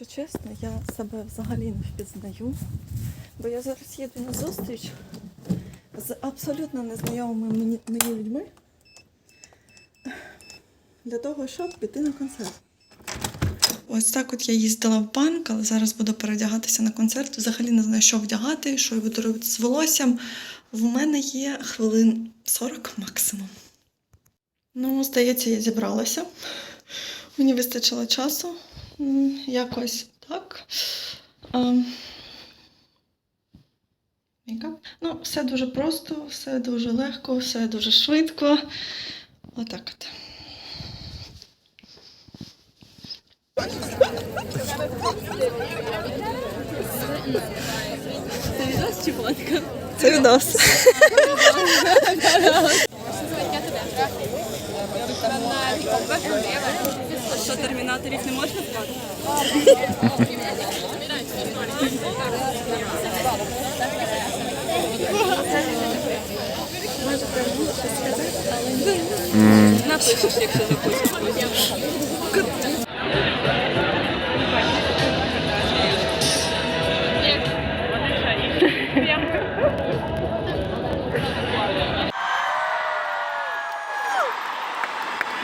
Якщо чесно, я себе взагалі не впізнаю, бо я зараз їду на зустріч з абсолютно незнайомими мені, мені людьми для того, щоб піти на концерт. Ось так от я їздила в банк, але зараз буду переодягатися на концерт. Взагалі не знаю, що вдягати, що я буду робити з волоссям. В мене є хвилин 40 максимум. Ну, здається, я зібралася. Мені вистачило часу. Якось так. Ем. Мейкап. Ну, все дуже просто, все дуже легко, все дуже швидко. Отак от. Це відос чи фотка? Це відос. А що, термінаторів не можна захочеш.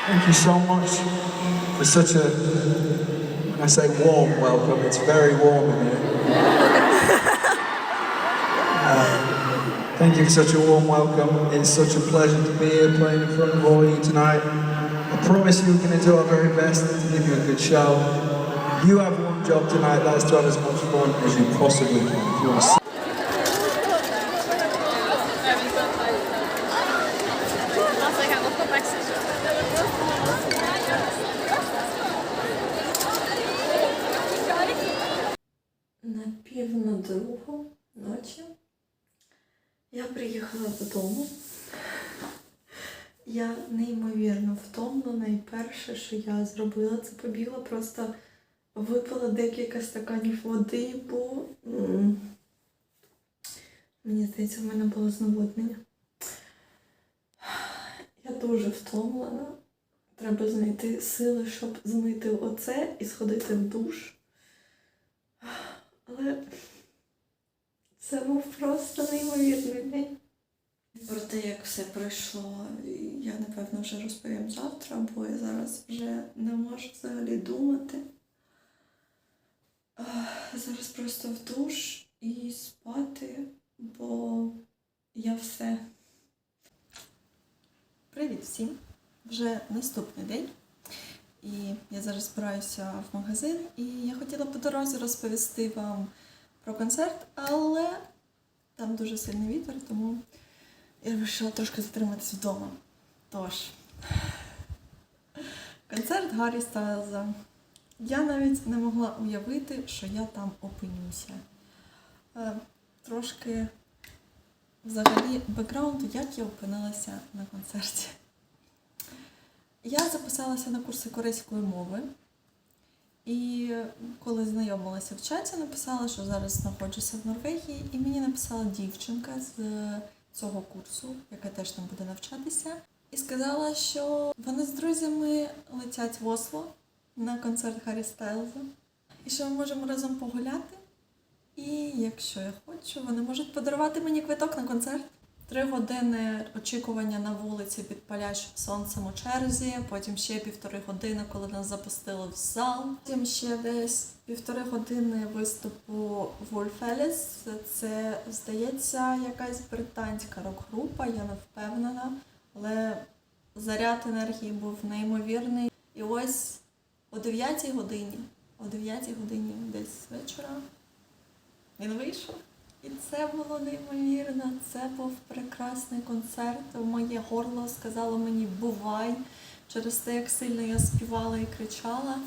Thank you so much for such a, when I say warm welcome, it's very warm in here. Uh, thank you for such a warm welcome. It's such a pleasure to be here playing in front of all of you tonight. I promise you we're going to do our very best to give you a good show. You have one job tonight, that is to have as much fun as you possibly can. Другу ночі я приїхала додому. Я неймовірно втомлена, і перше, що я зробила, це побігла, просто випила декілька стаканів води, бо мені здається, в мене було зневоднення. Я дуже втомлена. Треба знайти сили, щоб змити оце і сходити в душ. Але це був просто неймовірний день. Про те, як все пройшло, я напевно вже розповім завтра, бо я зараз вже не можу взагалі думати. Зараз просто в душ і спати, бо я все. Привіт всім! Вже наступний день. І я зараз збираюся в магазин, і я хотіла по дорозі розповісти вам про концерт, але там дуже сильний вітер, тому я вирішила трошки затриматись вдома. Тож, концерт Гаррі Стайлза. Я навіть не могла уявити, що я там опинюся. Е, Трошки взагалі бекграунду, як я опинилася на концерті. Я записалася на курси корейської мови. І коли знайомилася в чаті, написала, що зараз знаходжуся в Норвегії, і мені написала дівчинка з цього курсу, яка теж там буде навчатися, і сказала, що вони з друзями летять в Осло на концерт Гаррі Стайлза, і що ми можемо разом погуляти. І якщо я хочу, вони можуть подарувати мені квиток на концерт. Три години очікування на вулиці під палящим сонцем у черзі, потім ще півтори години, коли нас запустили в зал. Потім ще десь півтори години виступу Вольфеліс. Це, здається, якась британська рок-група, я не впевнена. Але заряд енергії був неймовірний. І ось о 9 годині, о 9 годині десь вечора він вийшов. І це було неймовірно. Це був прекрасний концерт. Моє горло сказало мені бувай через те, як сильно я співала і кричала.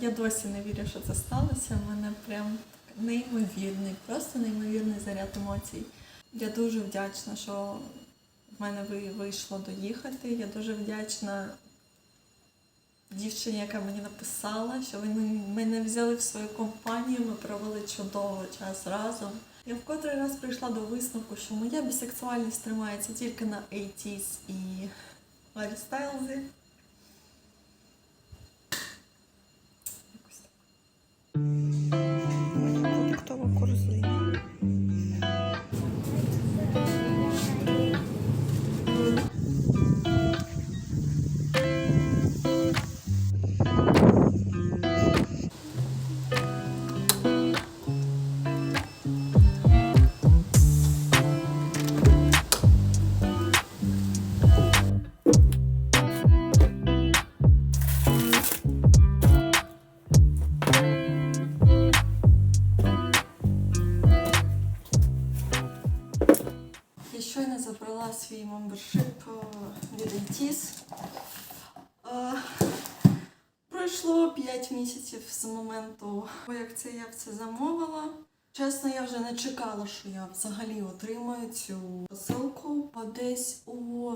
Я досі не вірю, що це сталося. У мене прям неймовірний, просто неймовірний заряд емоцій. Я дуже вдячна, що в мене вийшло доїхати. Я дуже вдячна дівчині, яка мені написала, що вони мене взяли в свою компанію, ми провели чудовий час разом. Я в котрий раз прийшла до висновку, що моя бісексуальність тримається тільки на 80s і Ларістайлзі. Якось так. Пройшло 5 місяців з моменту, як це я це замовила. Чесно, я вже не чекала, що я взагалі отримаю цю посилку. Десь у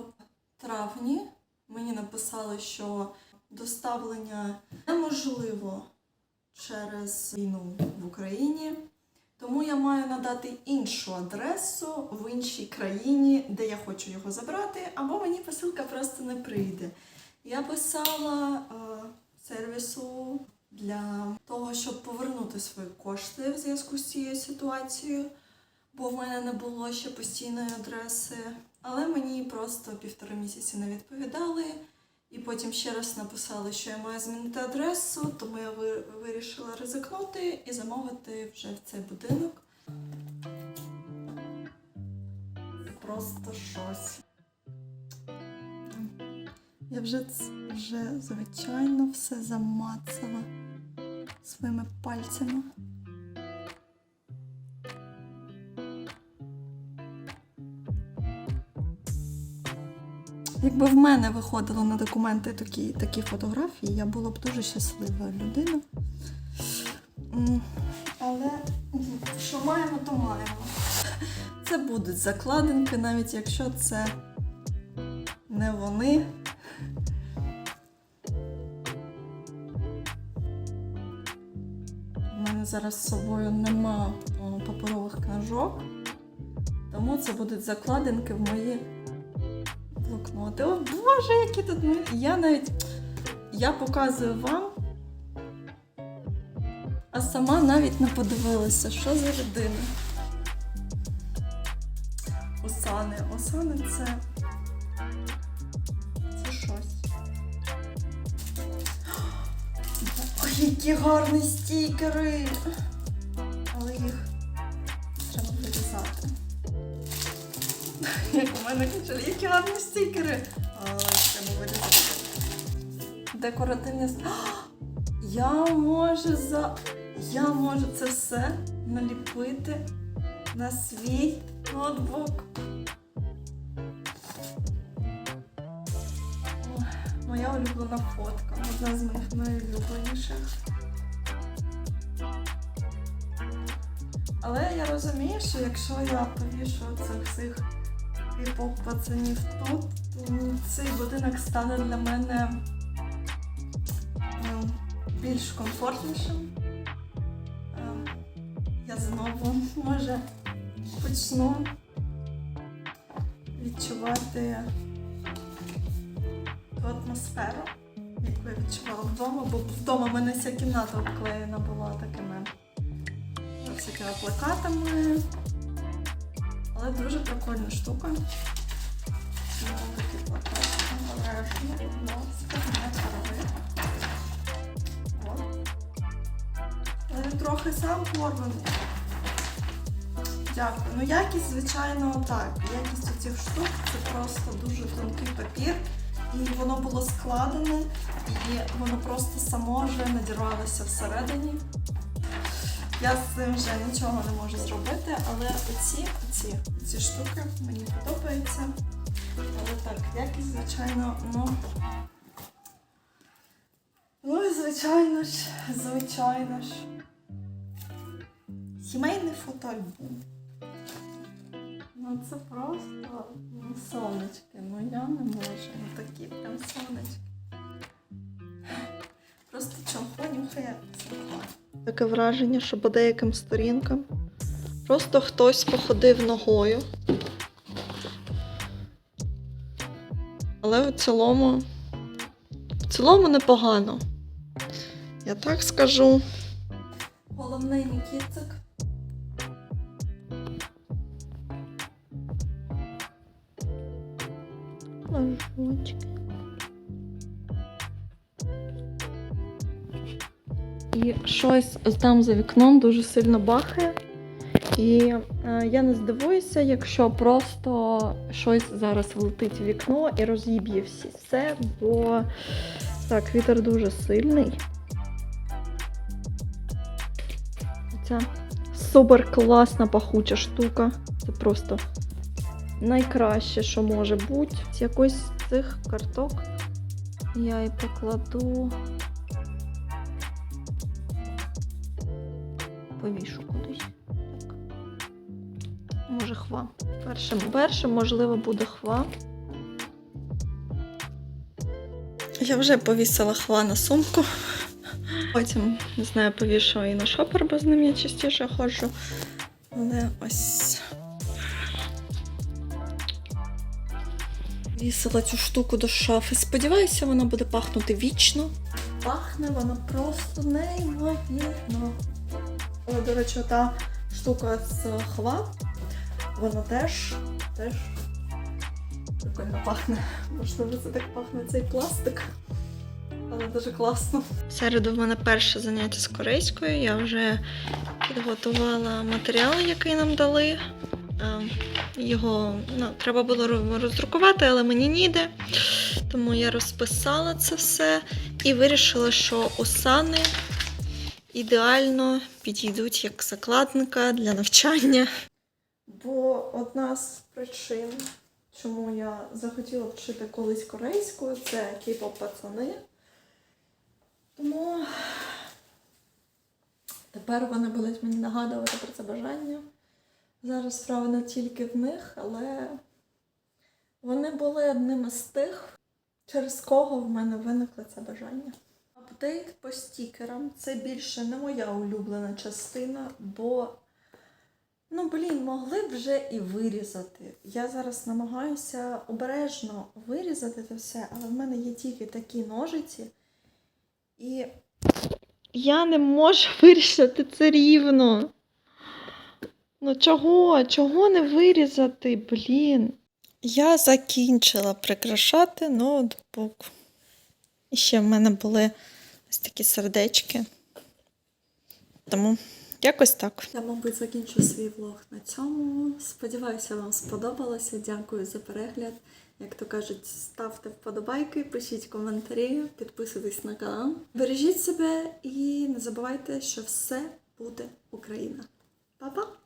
травні мені написали, що доставлення неможливо через війну в Україні. Тому я маю надати іншу адресу в іншій країні, де я хочу його забрати, або мені посилка просто не прийде. Я писала е, сервісу для того, щоб повернути свої кошти в зв'язку з цією ситуацією, бо в мене не було ще постійної адреси. Але мені просто півтори місяці не відповідали. І потім ще раз написали, що я маю змінити адресу, тому я ви- вирішила ризикнути і замовити вже в цей будинок. Просто щось. Я вже, вже звичайно все замацала своїми пальцями. Якби в мене виходило на документи такі, такі фотографії, я була б дуже щаслива людина. Але що маємо, то маємо. Це будуть закладинки, навіть якщо це не вони. Зараз з собою нема паперових книжок, тому це будуть закладинки в мої блокноти. О Боже, які тут. Я навіть я показую вам, а сама навіть не подивилася, що за людина. Осани. Осани. Це які гарні стікери! Але їх треба вирізати. Як у мене кричали, які гарні стікери. Але треба вирізати. Декоративні. Я можу за. Я можу це все наліпити на свій ноутбук. Моя улюблена фотка. Одна з моїх найулюбленіших. Але я розумію, що якщо я повішу цих всіх кей-поп пацанів тут, то цей будинок стане для мене ем, більш комфортнішим. Ем, Я знову може почну відчувати ту атмосферу, яку я відчувала вдома, бо вдома в мене вся кімната обклеєна була такими всякими плакатами. Але дуже прикольна штука. Такі плакати. Але трохи сам порваний. Дякую. Ну, якість, звичайно, так. Якість цих штук це просто дуже тонкий папір. І воно було складене, і воно просто само вже надірвалося всередині. Я з цим вже нічого не можу зробити, але оці, оці, ці штуки мені подобаються. Але так, якість, звичайно, ну. Ну і звичайно ж, звичайно ж. Сімейний фотоальбом. Ну це просто ну, сонечки. Ну я не можу. Ну такі прям сонечки. Просто чого нюхає церква. Таке враження, що по деяким сторінкам просто хтось походив ногою. Але в цілому, в цілому непогано. Я так скажу. Головний Нікітик. Флажочки. І щось там за вікном дуже сильно бахає. І е, я не здивуюся, якщо просто щось зараз влетить в вікно і роз'їб'є всі все, бо так, вітер дуже сильний. Ця супер класна пахуча штука. Це просто найкраще, що може бути. З якоїсь з цих карток я і покладу. Повішу кудись. Так. Може, хва. Першим, першим, можливо, буде хва. Я вже повісила хва на сумку. Потім, не знаю, повішу і на шопер, бо з ним я частіше ходжу. Але ось. Вісила цю штуку до шафи. Сподіваюся, вона буде пахнути вічно. Пахне вона просто неймовірно. О, до речі, та штука з хва, вона теж, теж прикольно пахне. Можливо, це так пахне цей пластик. Але дуже класно. Середу в мене перше заняття з корейською. Я вже підготувала матеріал, який нам дали. Його ну, треба було роздрукувати, але мені ніде. Тому я розписала це все і вирішила, що осани ідеально підійдуть як закладника для навчання. Бо одна з причин, чому я захотіла вчити колись корейською, це кей-поп пацани. Тому тепер вони будуть мені нагадувати про це бажання. Зараз справа не тільки в них, але вони були одним із тих, через кого в мене виникло це бажання. Апдейт по стікерам це більше не моя улюблена частина, бо, ну блін, могли б вже і вирізати. Я зараз намагаюся обережно вирізати це все, але в мене є тільки такі ножиці. І я не можу вирізати це рівно. Ну чого? Чого не вирізати, блін? Я закінчила прикрашати ноутбук. І ще в мене були ось такі сердечки. Тому якось так. Я, мабуть, закінчу свій влог на цьому. Сподіваюся, вам сподобалося. Дякую за перегляд. Як то кажуть, ставте вподобайки, пишіть коментарі, підписуйтесь на канал. Бережіть себе і не забувайте, що все буде Україна. Па-па!